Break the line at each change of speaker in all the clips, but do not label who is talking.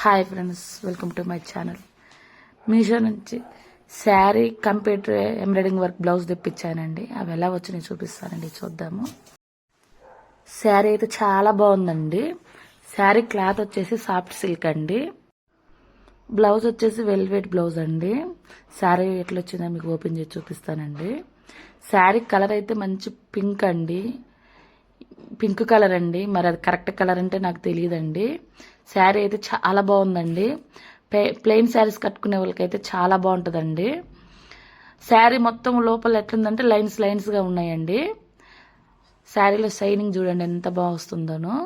Hi friends welcome to my channel. Meesho నుంచి saree computer embroidering work blouse తెప్పించానండి. అవి ఎలా వచ్చినాయి చూపిస్తానండి చూద్దాము. శారీ అయితే చాలా బాగుందండి. శారీ క్లాత్ వచ్చేసి సాఫ్ట్ సిల్క్ అండి. బ్లౌజ్ వచ్చేసి వెల్వెట్ బ్లౌజ్ అండి. శారీ ఎట్లా వచ్చిందో మీకు ఓపెన్ చేసి చూపిస్తానండి. శారీ కలర్ అయితే మంచి పింక్ అండి. పింక్ కలర్ అండి. మరి అది కరెక్ట్ కలర్ అంటే నాకు తెలియదండి శారీ అయితే చాలా బాగుందండి. ప్లెయిన్ శారీస్ కట్టుకునే వాళ్ళకైతే చాలా బాగుంటుందండి. శారీ మొత్తం లోపల ఎట్లుందంటే లైన్స్ లైన్స్గా ఉన్నాయండి. శారీలో షైనింగ్ చూడండి ఎంత బాగా వస్తుందోనో.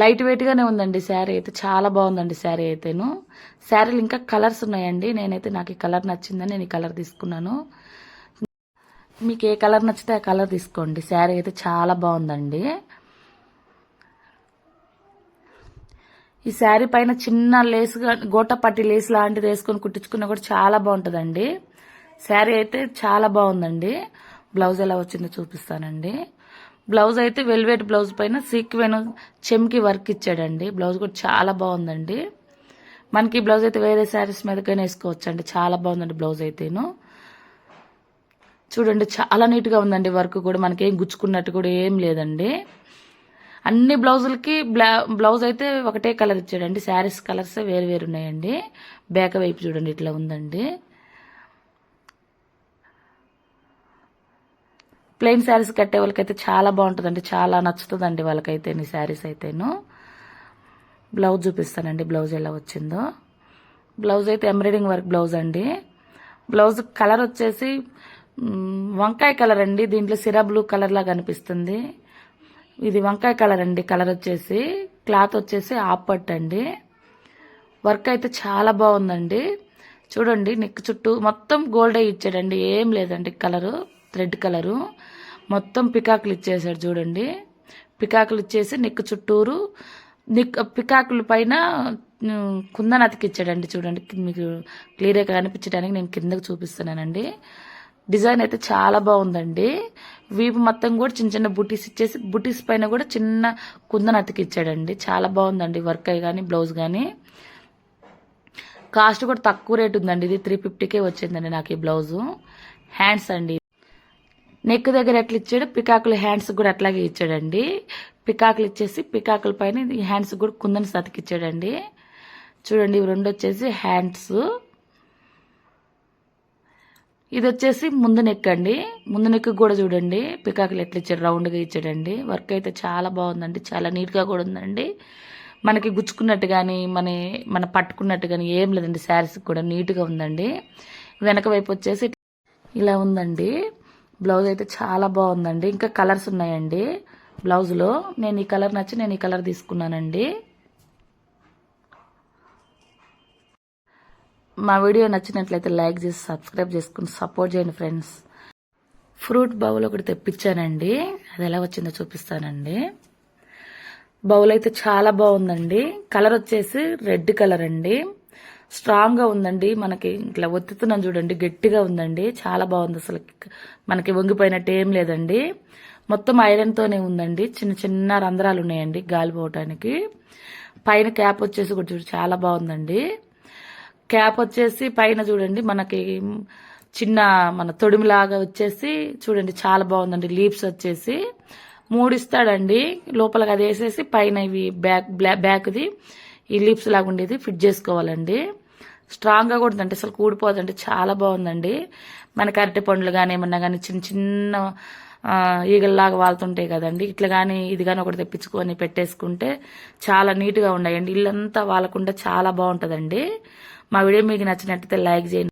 లైట్ వెయిట్గానే ఉందండి శారీ అయితే చాలా బాగుందండి శారీ అయితేను. శారీలు ఇంకా కలర్స్ ఉన్నాయండి. నేనైతే నాకు ఈ కలర్ నచ్చిందని నేను ఈ కలర్ తీసుకున్నాను. మీకు ఏ కలర్ నచ్చితే ఆ కలర్ తీసుకోండి. శారీ అయితే చాలా బాగుందండి. ఈ శారీ పైన చిన్న లేస్ గోటపట్టి లేస్ లాంటిది వేసుకొని కుట్టించుకున్నా కూడా చాలా బాగుంటుందండి. శారీ అయితే చాలా బాగుందండి. బ్లౌజ్ ఎలా వచ్చిందో చూపిస్తానండి. బ్లౌజ్ అయితే వెల్వెట్ బ్లౌజ్ పైన సీక్వెన్ చెమ్కి వర్క్ ఇచ్చాడండి. బ్లౌజ్ కూడా చాలా బాగుందండి. మనకి బ్లౌజ్ అయితే వేరే శారీస్ మీదకైనా వేసుకోవచ్చండి. చాలా బాగుందండి బ్లౌజ్ అయితేను. చూడండి చాలా నీట్గా ఉందండి వర్క్ కూడా. మనకి ఏం గుచ్చుకున్నట్టు కూడా ఏం లేదండి. అన్ని బ్లౌజులకి బ్లా బ్లౌజ్ అయితే ఒకటే కలర్ ఇచ్చాడండి. శారీస్ కలర్స్ వేరు వేరు ఉన్నాయండి. బ్యాక్ వైపు చూడండి ఇట్లా ఉందండి. ప్లెయిన్ శారీస్ కట్టే వాళ్ళకైతే చాలా బాగుంటుందండి. చాలా నచ్చుతుందండి వాళ్ళకైతే ఈ శారీస్ అయితేను. బ్లౌజ్ చూపిస్తానండి బ్లౌజ్ ఎలా వచ్చిందో. బ్లౌజ్ అయితే ఎంబ్రాయిడింగ్ వర్క్ బ్లౌజ్ అండి. బ్లౌజ్ కలర్ వచ్చేసి వంకాయ కలర్ అండి. దీంట్లో సిరా బ్లూ కలర్ లాగా అనిపిస్తుంది ఇది వంకాయ కలర్ అండి. కలర్ వచ్చేసి క్లాత్ వచ్చేసి ఆపట్ అండి. వర్క్ అయితే చాలా బాగుందండి. చూడండి నెక్ చుట్టూ మొత్తం గోల్డ్ ఇచ్చాడండి. ఏం లేదండి కలరు థ్రెడ్ కలరు. మొత్తం పికాకులు ఇచ్చేసాడు చూడండి. పికాకులు ఇచ్చేసి నెక్ చుట్టూరు నిక్ పికాకుల పైన కుందన అతికిచ్చాడండి చూడండి. మీకు క్లియర్గా కనిపించడానికి నేను కిందకు చూపిస్తున్నానండి. డిజైన్ అయితే చాలా బాగుందండి. వీపు మొత్తం కూడా చిన్న చిన్న బుటీస్ ఇచ్చేసి బుటీస్ పైన కూడా చిన్న కుందన అతికిచ్చాడండి. చాలా బాగుందండి వర్క్ అయ్యి కానీ బ్లౌజ్ కానీ కాస్ట్ కూడా తక్కువ రేట్ ఉందండి. ఇది త్రీ ఫిఫ్టీకే వచ్చిందండి నాకు ఈ బ్లౌజు. హ్యాండ్స్ అండి. నెక్ దగ్గర ఎట్లా ఇచ్చాడు? పికాకులు హ్యాండ్స్ కూడా అట్లాగే ఇచ్చాడండి. పికాకులు ఇచ్చేసి పికాకుల పైన హ్యాండ్స్ కూడా కుందని సతికిచ్చాడండి చూడండి ఇవి రెండు వచ్చేసి హ్యాండ్స్ ఇది వచ్చేసి ముందు నెక్ అండి. ముందు నెక్ కూడా చూడండి. పికాకులు ఎట్లా ఇచ్చాడు? రౌండ్గా ఇచ్చాడండి. వర్క్ అయితే చాలా బాగుందండి. చాలా నీట్గా కూడా ఉందండి. మనకి గుచ్చుకున్నట్టు కానీ మన మన పట్టుకున్నట్టు కానీ ఏం లేదండి. శారీస్ కూడా నీట్గా ఉందండి. వెనక వైపు వచ్చేసి ఇలా ఉందండి. బ్లౌజ్ అయితే చాలా బాగుందండి. ఇంకా కలర్స్ ఉన్నాయండి. బ్లౌజ్లో నేను ఈ కలర్ నచ్చి నేను ఈ కలర్ తీసుకున్నానండి. మా వీడియో నచ్చినట్లయితే లైక్ చేసి సబ్స్క్రైబ్ చేసుకుని సపోర్ట్ చేయండి ఫ్రెండ్స్. ఫ్రూట్ బౌల్ ఒకటి తెప్పించానండి. అది ఎలా వచ్చిందో చూపిస్తానండి. బౌల్ అయితే చాలా బాగుందండి. కలర్ వచ్చేసి రెడ్ కలర్ అండి. స్ట్రాంగ్గా ఉందండి. మనకి ఇట్లా ఒత్తుతున్నాను చూడండి. గట్టిగా ఉందండి. చాలా బాగుంది అసలు. మనకి వంగిపోయినట్టు ఏం లేదండి. మొత్తం ఐరన్తోనే ఉందండి. చిన్న చిన్న రంధ్రాలు ఉన్నాయండి గాలి పోవటానికి పైన క్యాప్ వచ్చేసి కూడా చూడు చాలా బాగుందండి. క్యాప్ వచ్చేసి పైన చూడండి మనకి చిన్న మన తొడిమిలాగా వచ్చేసి చూడండి చాలా బాగుందండి. లీవ్స్ వచ్చేసి మూడిస్తాడండి. లోపలకి అది వేసేసి పైన ఇవి బ్యాక్ బ్యాక్ది ఈ లీప్స్ లాగా ఉండేది ఫిట్ చేసుకోవాలండి. స్ట్రాంగ్గా కూడా అసలు కూడిపోదండి చాలా బాగుందండి. మనకి అరటి పండ్లు కానీ ఏమన్నా కానీ చిన్న చిన్న ఈగల్లాగా వాళ్తుంటాయి కదండి. ఇట్లా కానీ ఇది కానీ ఒకటి తెప్పించుకొని పెట్టేసుకుంటే చాలా నీట్గా ఉన్నాయండి. ఇల్లంతా వాళ్ళకుండా చాలా బాగుంటుందండి. మా వీడియో మీకు నచ్చినట్లయితే లైక్ చేయండి